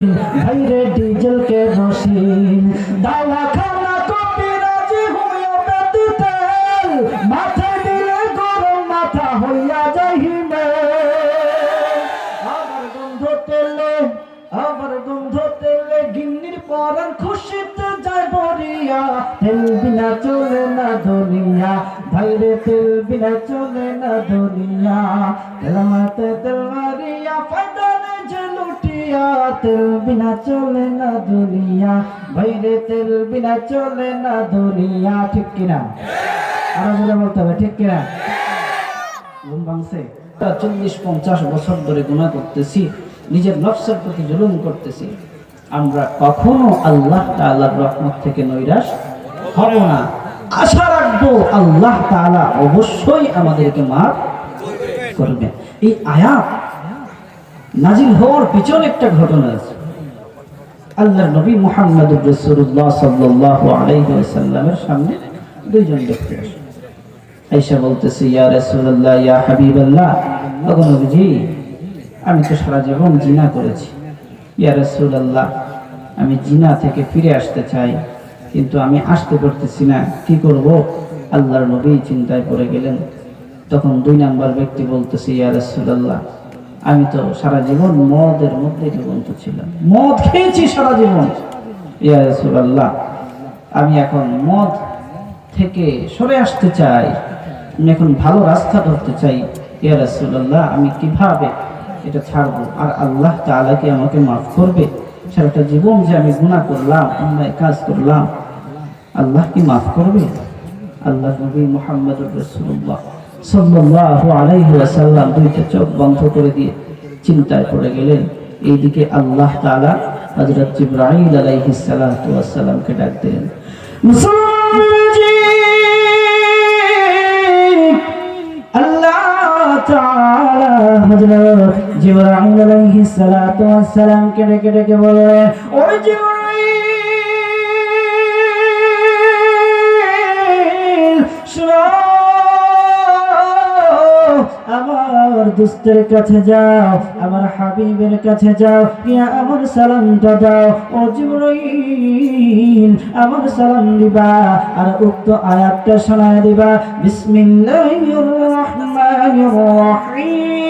ভাইরে diesel kerosene Dawakhana কবিরাজি homeopathy তেল মাথায় দিলে গরম মাথা হইয়া যাইবে। আবার গন্ধ তেলে আবার গন্ধ তেলে গিন্নির পরান খুশিতে যায় বরিয়া। তেল বিনা চলে না দুনিয়া ভাইরে তেল বিনা চলে না দুনিয়া তেল মাতে তেল মারিয়া ফায়দা তেল বিনা চলে না দুনিয়া তেল বিনা চলে না দুনিয়া, ঠিক কিনা? আরও বলতে হবে, ঠিক কিনা? ঘুম ভাঙছে। চল্লিশ পঞ্চাশ বছর ধরে গুণা করতেছি, নিজের নফসের প্রতি জুলুম করতেছি। আমরা কখনো আল্লাহ তাআলার রহমত থেকে নৈরাশ হব না। আশা রাখব আল্লাহ তাআলা অবশ্যই আমাদেরকে মাফ করবেন এই আয়াত নাজিল হওয়ার পিছনে একটা ঘটনা আছে। আল্লাহর নবী মুহাম্মদুর রাসূলুল্লাহ সাল্লাল্লাহু আলাইহি ওয়াসাল্লামের সামনে দুইজন ব্যক্তি আসে। আয়েশা বলতেছে, ইয়া রাসূলুল্লাহ, ইয়া হাবিবাল্লাহ, ওগো নবীজি, আমি তো সারা জীবন জিনা করেছি। ইয়া রাসূলুল্লাহ, আমি জিনা থেকে ফিরে আসতে চাই, কিন্তু আমি আসতে পারতেছি না। কি করব? আল্লাহর নবী চিন্তায় পড়ে গেলেন। তখন দুই নাম্বার ব্যক্তি বলতেছে, ইয়া রাসূলুল্লাহ আমি তো সারা জীবন মদের মধ্যে জীবন্ত ছিলাম। মদ খেয়েছি সারা জীবন। ইয়া রাসূলুল্লাহ, আমি এখন মদ থেকে সরে আসতে চাই। আমি এখন ভালো রাস্তা ধরতে চাই। ইয়া আমি কীভাবে এটা ছাড়বো? আর আল্লাহ তাআলা কি আমাকে মাফ করবে? সারাটা জীবন যে আমি গুনাহ করলাম, অন্যায় কাজ করলাম, আল্লাহ কি মাফ করবে? আল্লাহ নবী মুহাম্মদুর রাসূলুল্লাহ। সাল্লাল্লাহু আলাইহি ওয়াসাল্লাম দুইটা চোখ বন্ধ করে দিয়ে চিন্তায় পড়ে গেলেন। এইদিকে আল্লাহ তাআলা হযরত জিবরাইল আলাইহিস সালাতু ওয়াস সালামকে ডাক দিলেন জিবরাইল আলাইহিস সালাতু ওয়াস সালামকে ডেকে ডেকে বললেন, ওই জিবরাইল আমার দুস্তের কাছে যাও, আমার হাবিবের কাছে যাও, ইয়া আমার সালামটা দাও, ও জিবরাইল আমার সালাম দিবা, আর উক্ত আয়াতটা শোনায় দিবা, বিসমিল্লাহির রহমানির রহিম।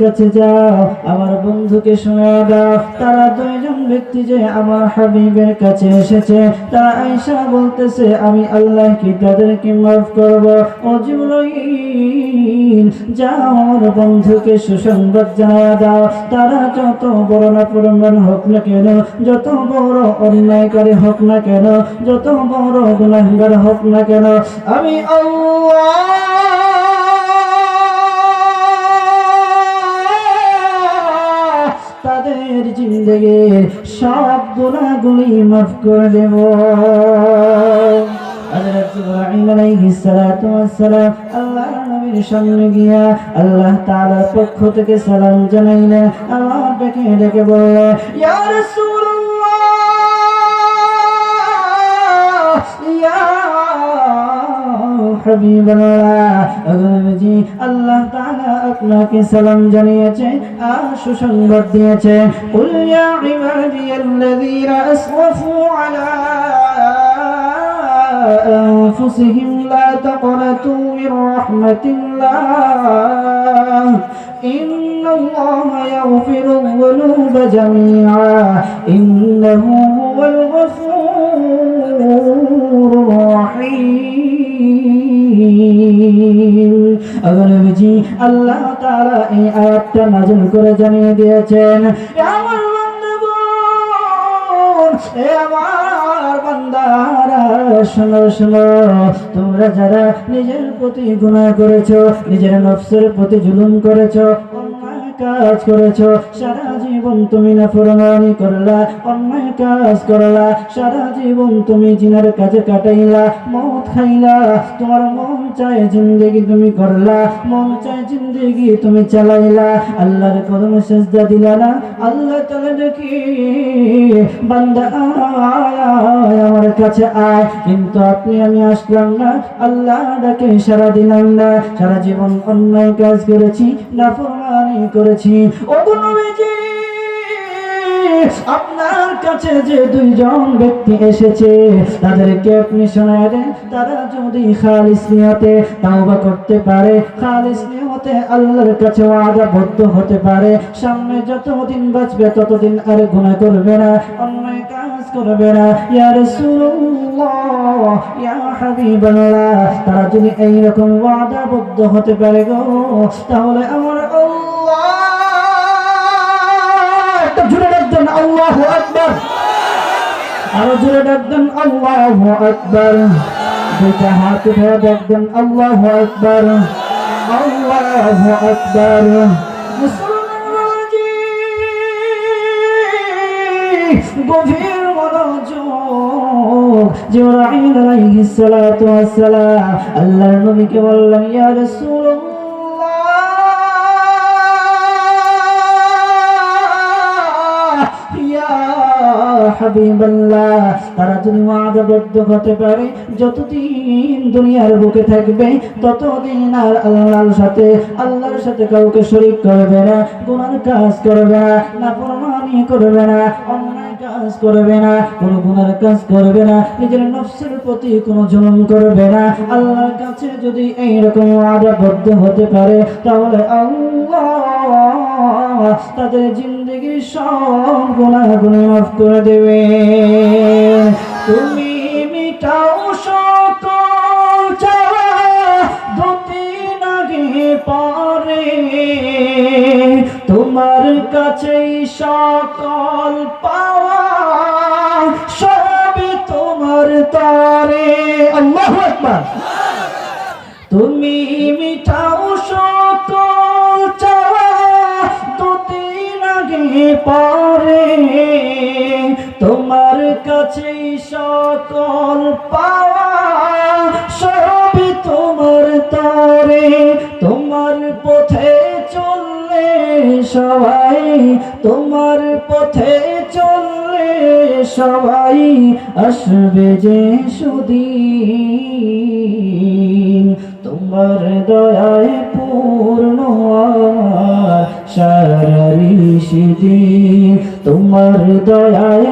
কাছে যাও, আমার বন্ধুকে শোনা দাও। তারা দুইজন ব্যক্তি যে আমার হাবিবের কাছে এসেছে, তারা আয়সা বলতেছে, আমি আল্লাহ কি তাদেরকে মাফ করব। যাও আমার বন্ধুকে সুসংবাদ জানা দাও। তারা যত বড় না হোক না কেন, যত বড় অন্যায়কারী হোক না কেন, যত বড় গুণাহগার হোক না কেন, আমি আল্লাহ জিন্দগি সব গুণাগুলি মাফ করে দেব। সামনে গিয়া আল্লাহ পক্ষ থেকে সালাম জানাইলেন। আমার ডেকে ডেকে বলল রাসূলুল্লাহ আল্লাহ তাআলা আপনাকে সালাম জানিয়েছে আর সুসংবাদ দিয়েছে কুল ইয়া ইবাদিয়াল্লাযীনা আসরাফু আলা أنفسهم لا تقنطوا من رحمة الله إن الله يغفر الذنوب جميعا إنه هو الغفور الرحيم আবার নবীজি আল্লাহ তাআলা এই আয়াতটা নাযিল করে জানিয়ে দিয়েছেন এ আমার বান্দাগণ এ আমার তোমরা যারা নিজের প্রতি গুণা করেছ নিজের নফসের প্রতি জুলুম করেছ কাজ করেছ, সারা জীবন তুমি নাফরমানি করলা, অন্যায় কাজ করলা, সারা জীবন তুমি জিনার কাজে কাটাইলা, মদ খাইলা, তোমার মন চায় জিন্দগি তুমি করলা, মন চায় জিন্দগি তুমি চালাইলা, আল্লাহর কদমে সেজদা দিলা না আল্লাহ তাআলা দেখি, বান্দা আমার কাছে আয়, কিন্তু আপনি আমি আসলাম না, আল্লাহ ডাকে সারা দিলাম না, সারা জীবন অন্যায় কাজ করেছি, নাফরমানি করেছি আপনার কাছে যে দুইজন ব্যক্তি এসেছে, তাদেরকে আপনি শোনায় দেন, তারা যদি খালিস নিয়তে তাওবা করতে পারে, খালিস নিয়তে আল্লাহর কাছে ওয়াদাবদ্ধ হতে পারে, সামনে যতদিন বাঁচবে ততদিন আর গুনাহ করবে না, অন্যায় কাজ করবে না। ইয়া রাসূলুল্লাহ তারা যদি এইরকম ওয়াদাবদ্ধ হতে পারে গো, তাহলে আমার আল্লাহু আকবার। আরও জুড়ে ডাকবেন, আল্লাহু আকবার। দুইটা হাত উঠে ডাকবেন, আল্লাহু আকবার। আল্লাহু আকবার। গভীর মনোযোগ। আলাইহিস সালাতু ওয়াস সালাম। আল্লাহর নবীকে বললেন ইয়া রাসূলুল্লাহ। হাবিবাল্লাহ, তারা যদি ওয়াদাবদ্ধ হতে পারে, যতদিন দুনিয়ার বুকে থাকবে, ততদিন আর আল্লাহর সাথে আল্লাহর সাথে কাউকে শরীক করবে না, গুনার কাজ করবে না, নাফরমানি করবে না কাজ করবে না, কোনো গুনার কাজ করবে না, নিজের নফসের প্রতি কোনো জুলুম করবে না, আল্লাহর কাছে যদি এইরকম ওয়াদাবদ্ধ হতে পারে, তাহলে আল্লাহ তাদের জিন্দগি সব গুণাগুলি মাফ করে দেবে। তুমি মিটাও সকল চাওয়া পরে। তোমার কাছেই সকল তোমার কাছে সকল পাওয়া সবই তোমার তরে। তোমার পথে চললে সবাই, তোমার পথে চললে সবাই আসবে যে সুদিন। তোমার দয়ায় পূর্ণ সারারি সিদিন তোমার দয়ায়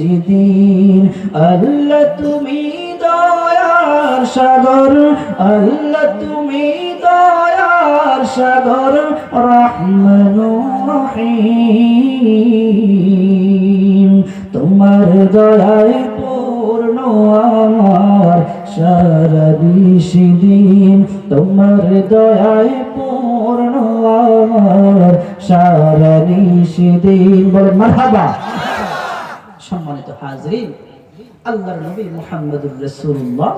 সারারি সিদিন আল্লাহ তুমি দয়ার সাগর, আল্লাহ তুমি দয়ার সাগর, রহমান রহিম। তোমার দয়ায় পূর্ণ আমার সারা দিন, তোমার দয়ায় পূর্ণ আমার সারা দিন। বলে সম্মানিত হাজরিন, আল্লাহর নবী মুহাম্মদুর রাসূলুল্লাহ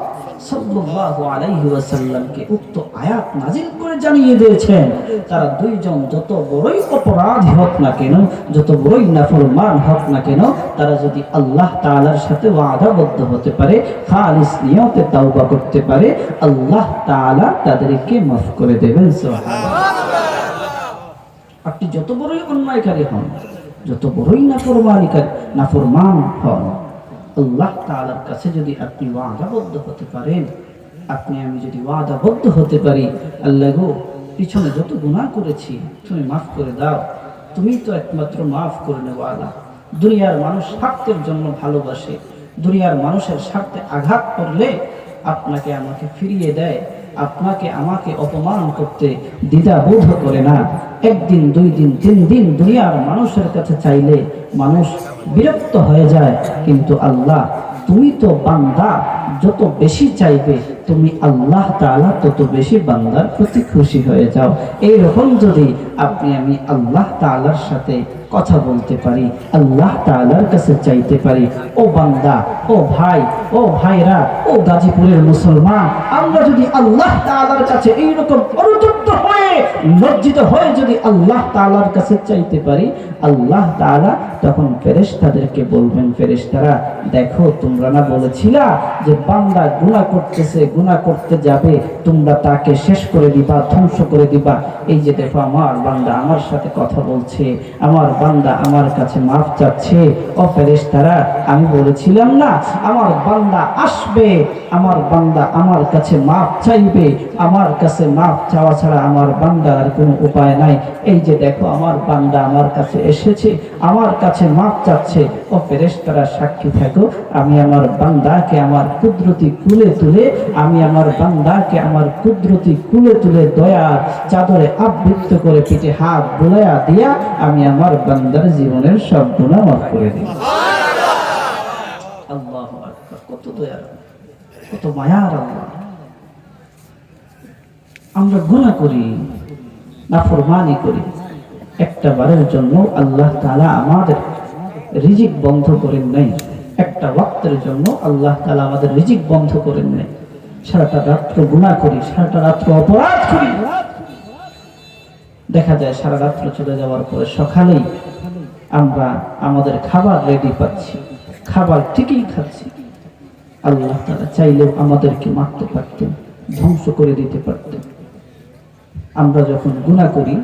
সাল্লাল্লাহু আলাইহি ওয়াসাল্লামকে উক্ত আয়াত নাজিল করে জানিয়ে দিয়েছেন, তারা দুইজন যত বড়ই অপরাধী হোক না কেন, যত বড়ই নাফরমান হোক না কেন, তারা যদি আল্লাহ তাআলার সাথে ওয়াদাবদ্ধ হতে পারে, খালিস নিয়তে তাওবা করতে পারে, আল্লাহ তাআলা তাদেরকে মাফ করে দেবেন, সুবহানাল্লাহ। আপনি যত বড়ই অন্যায়কারী হন যত বড়ই নাফরমানিকারী নাফরমান হন। আল্লাহ তালার কাছে যদি আপনি ওয়াদাবদ্ধ হতে পারেন, আপনি আমি যদি ওয়াদাবদ্ধ হতে পারি, আল্লাহ গো, পিছনে যত গুনাহ করেছি, তুমি মাফ করে দাও। তুমি তো একমাত্র মাফ করে নেওয়ালা দুনিয়ার মানুষ স্বার্থের জন্য ভালোবাসে। দুনিয়ার মানুষের স্বার্থে আঘাত করলে আপনাকে আমাকে ফিরিয়ে দেয়। আপনাকে, আমাকে অপমান করতে দ্বিধাবোধ করে না। একদিন, দুই দিন, তিন দিন দুনিয়ার মানুষের কাছে চাইলে মানুষ বিরক্ত হয়ে যায়, কিন্তু আল্লাহ তুমি তো বান্দা, যত বেশি চাইবে, তুমি আল্লাহ তাআলা তত বেশি বান্দার প্রতি খুশি হয়ে যাও। এইরকম যদি আপনি আমি আল্লাহ তালার সাথে কথা বলতে পারি, আল্লাহ তালার কাছে চাইতে পারি, ও বান্দা, ও ভাই, ও ভাইরা, ও গাজীপুরের মুসলমান, আমরা যদি আল্লাহ তাআলার কাছে এইরকম অনুতপ্ত হয়ে লজ্জিত হয়ে যদি আল্লাহ তাআলার কাছে চাইতে পারি, আল্লাহ তাআলা তখন ফেরেশতাদেরকে বলবেন, ফেরেশতারা, দেখো, তোমরা না বলেছিলা যে বান্দা গুনাহ করতেছে, গুনাহ করতে যাবে, তোমরা তাকে শেষ করে দিবা, ধ্বংস করে দিবা। এই যে দেখো, আমার বান্দা আমার সাথে কথা বলছে, আমার বান্দা আমার কাছে মাফ চাচ্ছে। ও ফেরেশতারা, আমি বলেছিলাম না, আমার বান্দা আসবে, আমার বান্দা আমার কাছে মাফ চাইবে, আমার কাছে মাফ চাওয়া ছাড়া আমার বান্দার আর কোনো উপায় নাই। এই যে দেখো, আমার বান্দা আমার কাছে এসেছে, আমার কাছে মাফ চাচ্ছে। ও ফেরেশতারা সাক্ষী থাকো, আমি আমার বান্দাকে আমার কুদরতি কুলে তুলে, আমি আমার বান্দাকে আমার কুদরতি কুলে তুলে দয়া চাদরে আবৃত্ত করে পিঠে হাত বুলাইয়া দিয়া, আমি আমার বান্দার জীবনের সব গুণা মাফ করে দিই। কত দয়া কত মায়ার আমরা গুণা করি। নাফরমানি করি। একটা বারের জন্য আল্লাহ তালা আমাদের রিজিক বন্ধ করেন নাই। একটা ওয়াক্তের জন্য আল্লাহ তালা আমাদের রিজিক বন্ধ করেন নাই। সারাটা রাত্র গুণা করি, সারাটা রাত্র অপরাধ করি। দেখা যায় সারা রাত্র চলে যাওয়ার পরে সকালেই আমরা আমাদের খাবার রেডি পাচ্ছি। খাবার ঠিকই খাচ্ছি। আল্লাহ তারা চাইলেও আমাদেরকে মারতে পারতেন, ধ্বংস করে দিতে পারতেন। আমরা যখন গুণা করি,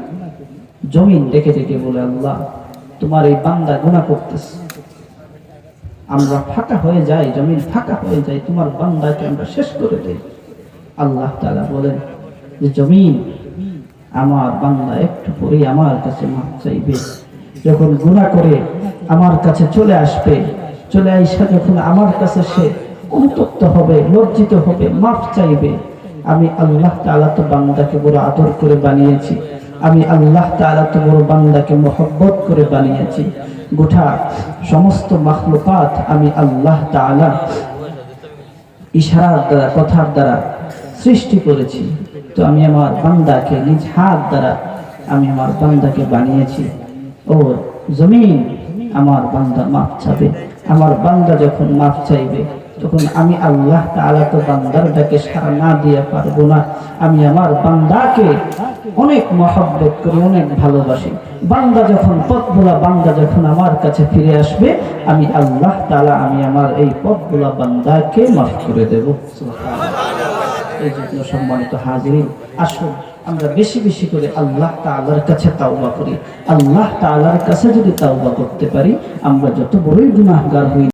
জমিন ডেকে ডেকে বলে, আল্লাহ, তোমার এই বান্দা গুণা করতেছে। আমরা ফাঁকা হয়ে যাই, জমিন ফাঁকা হয়ে যায় তোমার বান্দাকে আমরা শেষ করে দেই। আল্লাহ তাআলা বলেন যে, জমিন আমার বান্দা একটু পরে আমার কাছে মাপ চাইবে। যখন গুণা করে আমার কাছে চলে আসবে, চলে আইসা যখন আমার কাছে সে অনুতপ্ত হবে, লজ্জিত হবে মাফ চাইবে আমি আল্লাহ তাআলা তো বান্দাকে বড় আদর করে বানিয়েছি। আমি আল্লাহ তাআলা তো বড় বান্দাকে মহব্বত করে বানিয়েছি। গোটা সমস্ত মাখলুকাত আমি আল্লাহ তাআলা ইশারার দ্বারা, কথার দ্বারা সৃষ্টি করেছি। তো আমি আমার বান্দাকে নিজ হাত দ্বারা আমি আমার বান্দাকে বানিয়েছি। ও জমিন আমার বান্দা মাফ চাবে। আমার বান্দা যখন মাফ চাইবে তখন আমি আল্লাহ তাআলা তো বান্দার ডাকে সারা না দিয়ে পারব না, আমি আমার বান্দাকে অনেক মহব্বত করি, অনেক ভালোবাসি। বান্দা যখন পথগুলা, বান্দা যখন আমার কাছে ফিরে আসবে, আমি আল্লাহ তাআলা, আমি আমার এই পথগুলা বান্দাকে মাফ করে দেব। এই জন্য সম্মানিত হাজিরিন, আসুন আমরা বেশি বেশি করে আল্লাহ তালার কাছে তাওবা করি। আল্লাহ তালার কাছে যদি তাওবা করতে পারি, আমরা যত বড়ই গুনাহগার হই